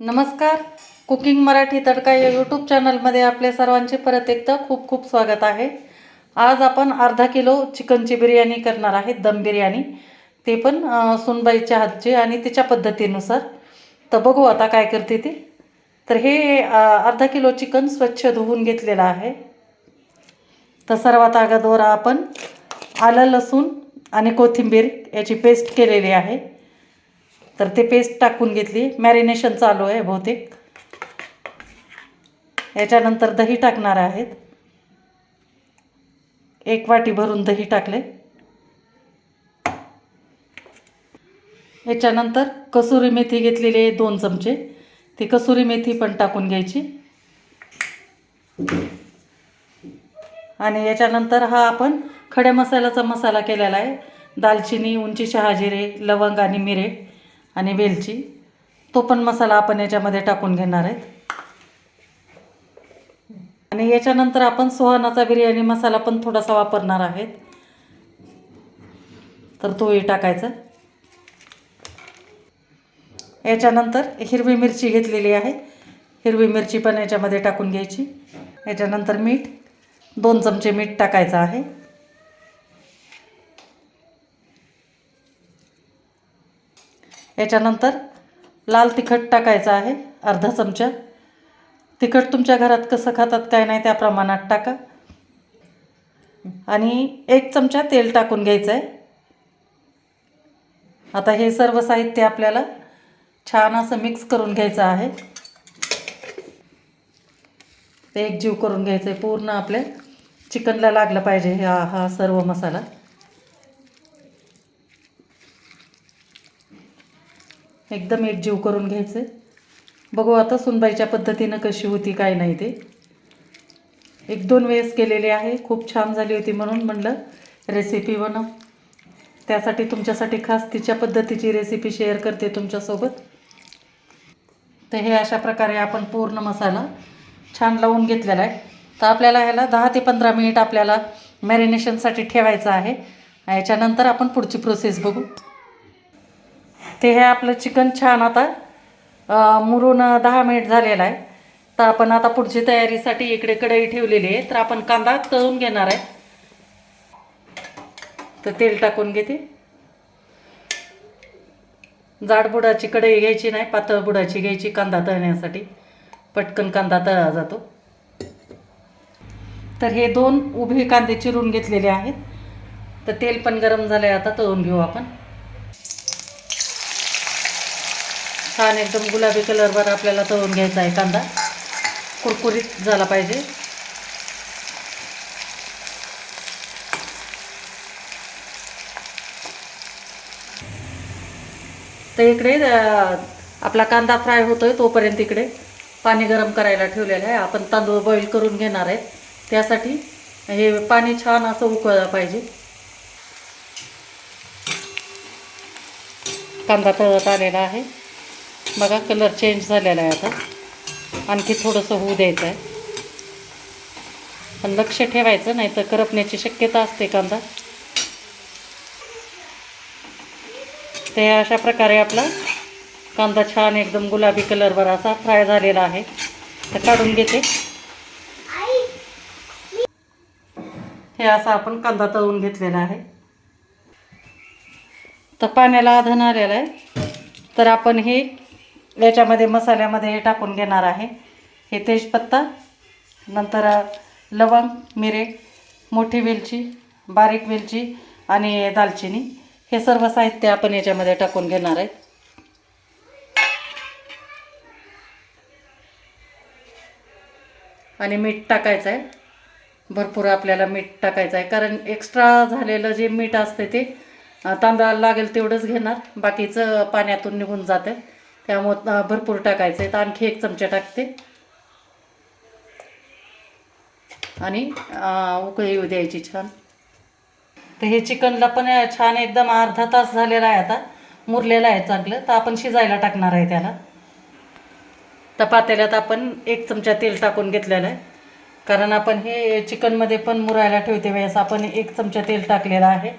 नमस्कार. कुकिंग मराठी तडका या यूट्यूब चॅनलमध्ये आपल्या सर्वांचे परत एकदा खूप खूप स्वागत आहे. आज आपण अर्धा किलो चिकनची बिर्याणी करणार आहे दम बिर्याणी. ते पण सुनबाईच्या हातची आणि तिच्या पद्धतीनुसार. तर बघू आता काय करते ती. तर हे अर्धा किलो चिकन स्वच्छ धुवून घेतलेलं आहे. तर सर्वात अगोदर आपण आलं लसूण आणि कोथिंबीर याची पेस्ट केलेली आहे. तर ते पेस्ट टाकून घेतली. मॅरिनेशन चालू आहे बहुतेक. याच्यानंतर दही टाकणार आहेत. एक वाटी भरून दही टाकले. याच्यानंतर कसुरी मेथी घेतलेली आहे दोन चमचे. ती कसुरी मेथी पण टाकून घ्यायची. आणि याच्यानंतर हा आपण खड्या मसाल्याचा मसाला केलेला आहे. दालचिनी उंची शहाजिरे लवंग आणि मिरे. आणि वेलची. तो पण मसाला आपण याच्यामध्ये टाकून घेणार आहेत आणि याच्यानंतर आपण सुहानाचा बिर्याणी मसाला पण थोडासा वापरणार आहेत. तर तोही टाकायचा. याच्यानंतर हिरवी मिरची घेतलेली आहे. हिरवी मिरची पण याच्यामध्ये टाकून घ्यायची. याच्यानंतर मीठ. दोन चमचे मीठ टाकायचं आहे. याच्यानंतर लाल तिखट टाकायचं आहे अर्धा चमचा. तिखट तुमच्या घरात कसं खातात काय नाही त्या प्रमाणात टाका. आणि एक चमचा तेल टाकून घ्यायचं आहे. आता हे सर्व साहित्य आपल्याला छान असं मिक्स करून घ्यायचं आहे. ते एक जीव करून घ्यायचं आहे पूर्ण आपल्या चिकनला लागलं पाहिजे हा हा सर्व मसाला. एकदम एकजीव करून घ्यायचं. बघू आता सुनबाईच्या पद्धतीनं कशी होती काय नाही ते. एक दोन वेळेस केलेली आहे खूप छान झाली होती म्हणून म्हणलं रेसिपी बनव. त्यासाठी तुमच्यासाठी खास तिच्या पद्धतीची रेसिपी शेअर करते तुमच्यासोबत. तर हे अशा प्रकारे आपण पूर्ण मसाला छान लावून घेतलेला आहे. तर आपल्याला ह्याला दहा ते पंधरा मिनिट आपल्याला मॅरिनेशनसाठी ठेवायचं आहे. याच्यानंतर आपण पुढची प्रोसेस बघू. ते हे आपलं चिकन छान आता मुरून दहा मिनिट झालेलं आहे. तर आपण आता पुढची तयारीसाठी इकडे कढई ठेवलेली आहे. तर आपण कांदा तळून घेणार आहे. तर तेल टाकून घेते. जाड बुडाची कढई घ्यायची नाही पातळ बुडाची घ्यायची कांदा तळण्यासाठी. पटकन कांदा तळला जातो. तर हे दोन उभे कांदे चिरून घेतलेले आहेत. तर तेल पण गरम झालं आहे आता तळून घेऊ आपण. छान एकदम गुलाबी कलरवर आपल्याला तळून घ्यायचा आहे कांदा कुरकुरीत झाला पाहिजे. तर इकडे आपला कांदा फ्राय होतोय तोपर्यंत इकडे पाणी गरम करायला ठेवलेलं आहे. आपण तांदूळ बॉईल करून घेणार आहेत त्यासाठी हे पाणी छान असं उकळलं पाहिजे. कांदा तळत आलेला आहे. बघा कलर चेंज झालेला आहे आता. आणखी थोडंसं होऊ द्यायचं आहे पण लक्ष ठेवायचं नाही तर करपण्याची शक्यता असते कांदा. ते अशा प्रकारे आपला कांदा छान एकदम गुलाबी कलरवर असा फ्राय झालेला आहे. तर काढून घेते. हे असा आपण कांदा तळून घेतलेला आहे. तर पाण्याला आधण आलेलं आहे. तर आपण हे याच्यामध्ये मसाल्यामध्ये टाकून घेणार आहे. हे तेजपत्ता नंतर लवंग मिरे मोठी वेलची बारीक वेलची आणि दालचिनी. हे सर्व साहित्य आपण याच्यामध्ये टाकून घेणार आहे आणि मीठ टाकायचं आहे. भरपूर आपल्याला मीठ टाकायचं आहे. कारण एक्स्ट्रा झालेलं जे मीठ असते ते तांदळाला लागेल तेवढंच घेणार. बाकीचं पाण्यातून निघून जातं त्यामुळं भरपूर टाकायचं आहे. तर आणखी एक चमचा टाकते. आणि उकळी येऊ द्यायची छान. तर हे चिकनला पण छान एकदम अर्धा तास झालेला आहे आता. मुरलेलं आहे चांगलं. तर आपण शिजायला टाकणार आहे त्याला. तर पातेल्यात आपण एक चमचा तेल टाकून घेतलेलं आहे. कारण आपण हे चिकनमध्ये पण मुरायला ठेवते वेळेस. आपण एक चमचा तेल टाकलेलं आहे.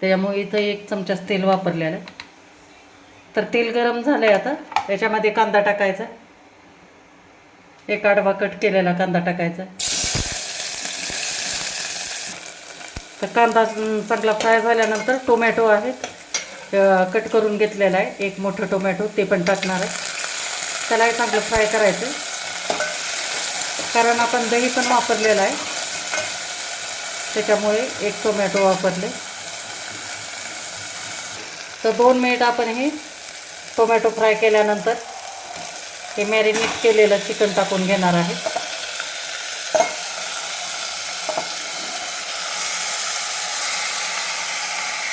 त्यामुळे इथं एक चमचाच तेल वापरलेलं आहे. तर तेल गरम झालं आहे आता. याच्यामध्ये कांदा टाकायचा. एक आडवा कट केलेला कांदा टाकायचा. तर कांदा चांगला फ्राय झाल्यानंतर टोमॅटो आहेत. कट करून घेतलेला आहे. एक मोठं टोमॅटो ते पण टाकणार आहे. त्यालाही चांगलं फ्राय करायचं. कारण आपण दही पण वापरलेलं आहे. त्याच्यामुळे एक टोमॅटो वापरले. तर दोन मिनिट आपण हे टोमॅटो फ्राय केल्यानंतर हे मॅरिनेट केलेलं चिकन टाकून घेणार आहे.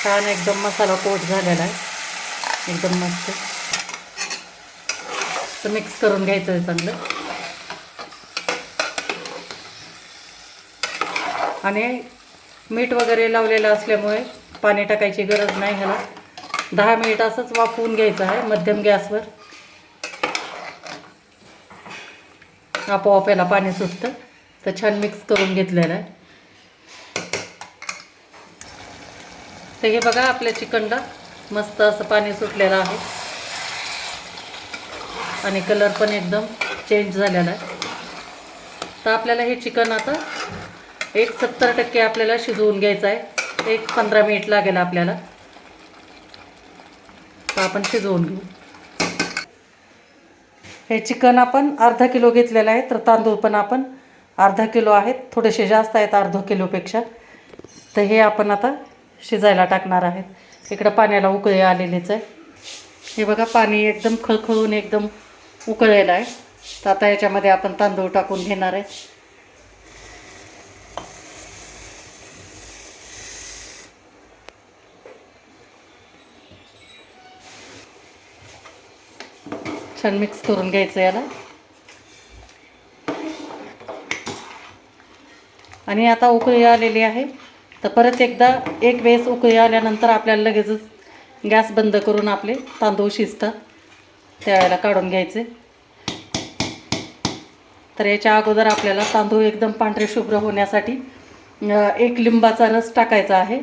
छान एकदम मसाला कोट झालेला आहे. एकदम मस्त. तर मिक्स करून घ्यायचं आहे चांगलं. आणि मीठ वगैरे लावलेलं असल्यामुळे पाणी टाकायची गरज नाही ह्याला. दहा मिनिट असंच वाफवून घ्यायचं आहे मध्यम गॅसवर. आपोआप याला पाणी सुटतं. तर छान मिक्स करून घेतलेलं आहे. तर हे बघा आपल्या चिकनला मस्त असं पाणी सुटलेलं आहे. आणि कलर पण एकदम चेंज झालेला आहे. तर आपल्याला हे चिकन आता एक सत्तर टक्के आपल्याला शिजवून घ्यायचं आहे. एक पंधरा मिनिट लागेल आपल्याला. तर आपण शिजवून घेऊ. हे चिकन आपण अर्धा किलो घेतलेलं आहे तर तांदूळ पण आपण अर्धा किलो आहेत. थोडेसे जास्त आहेत अर्धा किलोपेक्षा. तर हे आपण आता शिजायला टाकणार आहेत इकडं पाण्याला उकळी आलेलीच आहे. हे बघा पाणी एकदम खळखळून एकदम उकळलेलं आहे. तर आता याच्यामध्ये आपण तांदूळ टाकून घेणार आहे. छान मिक्स करून घ्यायचं याला. आणि आता उकळी आलेली आहे. तर परत एकदा एक वेळेस उकळी आल्यानंतर आपल्याला लगेचच गॅस बंद करून आपले तांदूळ शिजतात. त्यावेळेला काढून घ्यायचे. तर याच्या अगोदर आपल्याला तांदूळ एकदम पांढरे शुभ्र होण्यासाठी एक लिंबाचा रस टाकायचा आहे.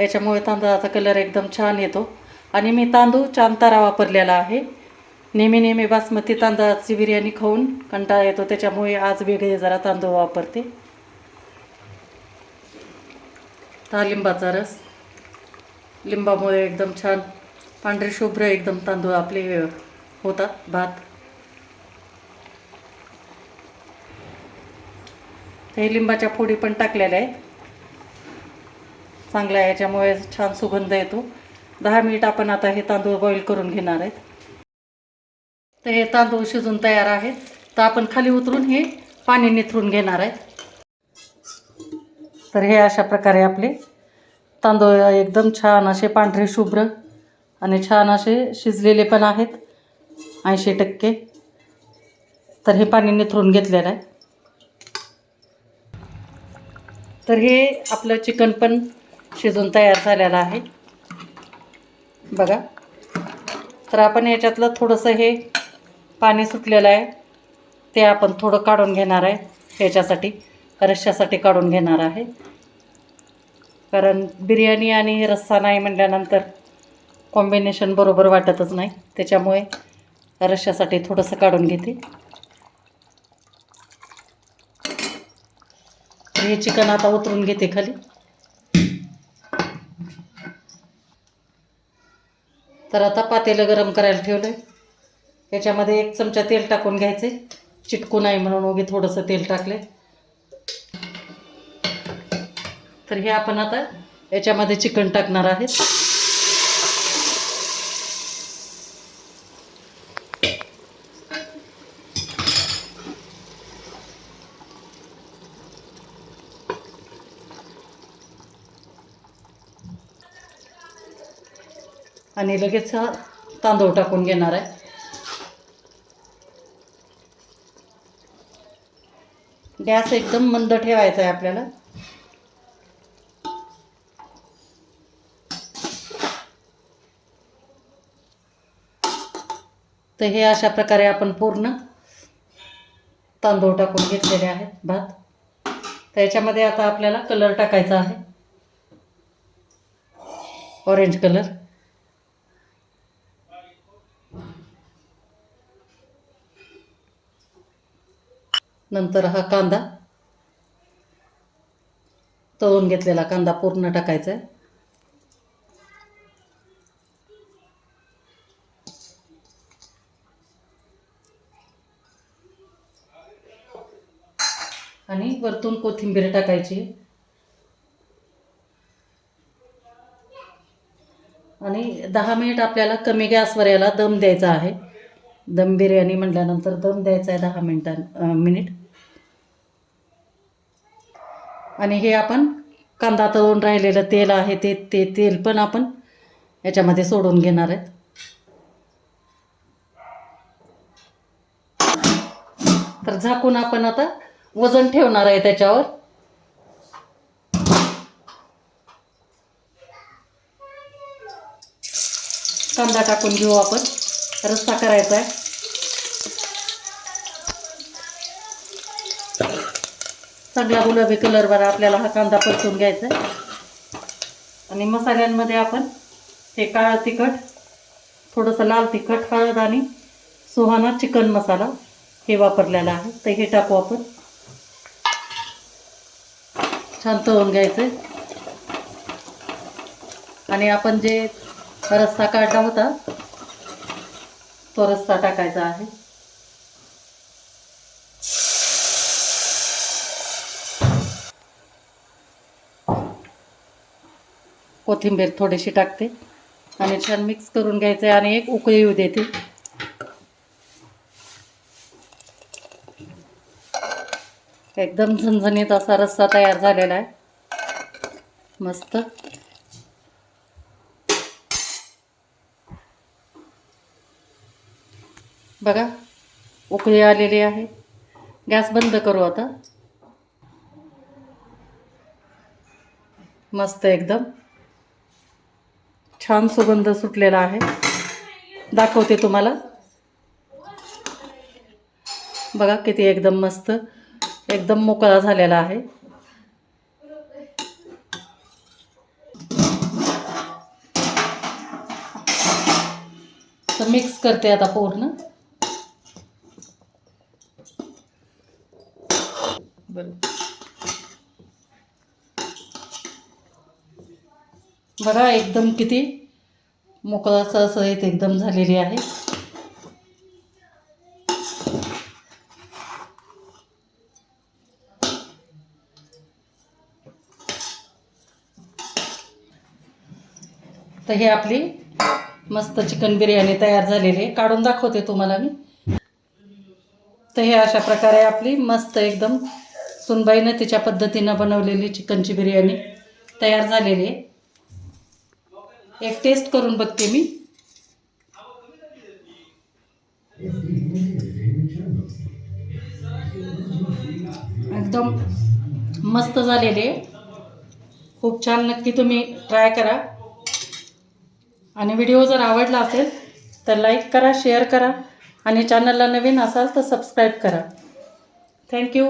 याच्यामुळे तांदळाचा कलर एकदम छान येतो. आणि मी तांदूळ चांतारा वापरलेला आहे. नेहमी नेहमी बासमती तांदळाची बिर्याणी खाऊन कंटाळा येतो त्याच्यामुळे आज वेगळे जरा तांदूळ वापरते. तालिंबाचा रस. लिंबामुळे एकदम छान पांढरे शुभ्र एकदम तांदूळ आपले होतात भात. हे लिंबाच्या फोडी पण टाकलेल्या आहेत. चांगल्या आहे, याच्यामुळे छान सुगंध येतो. दहा मिनिट आपण आता हे तांदूळ बॉईल करून घेणार आहेत. तर हे तांदूळ शिजून तयार आहेत. तर आपण खाली उतरून हे पाणी निथरून घेणार आहे तर हे अशा प्रकारे आपले तांदूळ एकदम छान असे पांढरे शुभ्र आणि छान असे शिजलेले पण आहेत. ऐंशी टक्के. तर हे पाणी निथरून घेतलेलं आहे. तर हे आपलं चिकन पण शिजून तयार झालेलं आहे. बघा. तर आपण याच्यातलं थोडंसं हे पाणी सुटलेलं आहे. ते आपण थोडं काढून घेणार आहे. ह्याच्यासाठी रश्श्यासाठी काढून घेणार आहे. कारण बिर्याणी आणि रस्सा नाही म्हटल्यानंतर कॉम्बिनेशन बरोबर वाटतच नाही. त्याच्यामुळे रश्श्यासाठी थोडंसं काढून घेते. हे चिकन आता उतरून घेते खाली. तर आता पातेलं गरम करायला ठेवलं आहे याच्यामध्ये एक चमचा तेल टाकून घ्यायचे. चिटकू नाही म्हणून उगी थोडंसं तेल टाकले. तर हे आपण आता याच्यामध्ये चिकन टाकणार आहेत. आणि लगेच तांदूळ टाकून घेणार आहे. गॅस एकदम मंद ठेवायचा आहे आपल्याला. तर हे अशा प्रकारे आपण पूर्ण तांदूळ टाकून घेतलेले आहेत भात. त्याच्यामध्ये आता आपल्याला कलर टाकायचा आहे. Orange colour. नंतर हा कांदा. तळून घेतलेला कांदा पूर्ण टाकायचा आहे. आणि वरतून कोथिंबीर टाकायची. आणि दहा मिनिट आपल्याला कमी गॅसवर याला दम द्यायचा आहे. दम बिर्याणी म्हटल्यानंतर दम द्यायचा आहे दहा मिनिटां मिनिट. आणि हे आपण कांदा तळून राहिलेलं तेल आहे ते ते तेल पण आपण याच्यामध्ये सोडून घेणार आहेत. तर झाकून आपण आता वजन ठेवणार आहे त्याच्यावर. कांदा टाकून घेऊ आपण. रस्सा करायचा आहे. चांगला गुलाबी कलरवर आपल्याला हा कांदा परतून घ्यायचा आणि मसाल्यांमध्ये आपण हे काळं तिखट थोडंसं लाल तिखट हळद आणि सुहाना चिकन मसाला हे वापरलेला आहे. तर हे टाकू आपण. छान तळून घ्यायचं आणि आपण जे रस्सा काढला होता तो रस्सा टाकायचा आहे. कोथिंबीर थोडीशी टाकते आणि छान मिक्स करून घ्यायचं आहे आणि एक उकळी येऊ देते. एकदम झणझणीत असा रस्सा तयार झालेला आहे. मस्त. बघा उकळी आलेली आहे. गॅस बंद करू आता. मस्त एकदम. छान सुगंध सुटलेला आहे. दाखवते तुम्हाला. बघा किती एकदम मस्त एकदम मोकळा झालेला आहे. तर मिक्स करते आता पूर्ण. बघा एकदम किती? मोकळा सळसळीत एकदम झालेली आहे. तर हे आपली मस्त चिकन बिर्याणी तयार झालेली आहे. काढून दाखवते तुम्हाला मी. तर हे अशा प्रकारे आपली मस्त एकदम सुनबाईनं तिच्या पद्धतीनं बनवलेली चिकनची बिर्याणी तयार झालेली आहे. एक टेस्ट करून बघते मी. एकदम मस्त झालेले. खूप छान नक्की तुम्ही ट्राय करा. आणि व्हिडिओ जर आवडला असेल तर लाईक करा शेअर करा. आणि चॅनलला नवीन असाल तर सबस्क्राईब करा. थँक्यू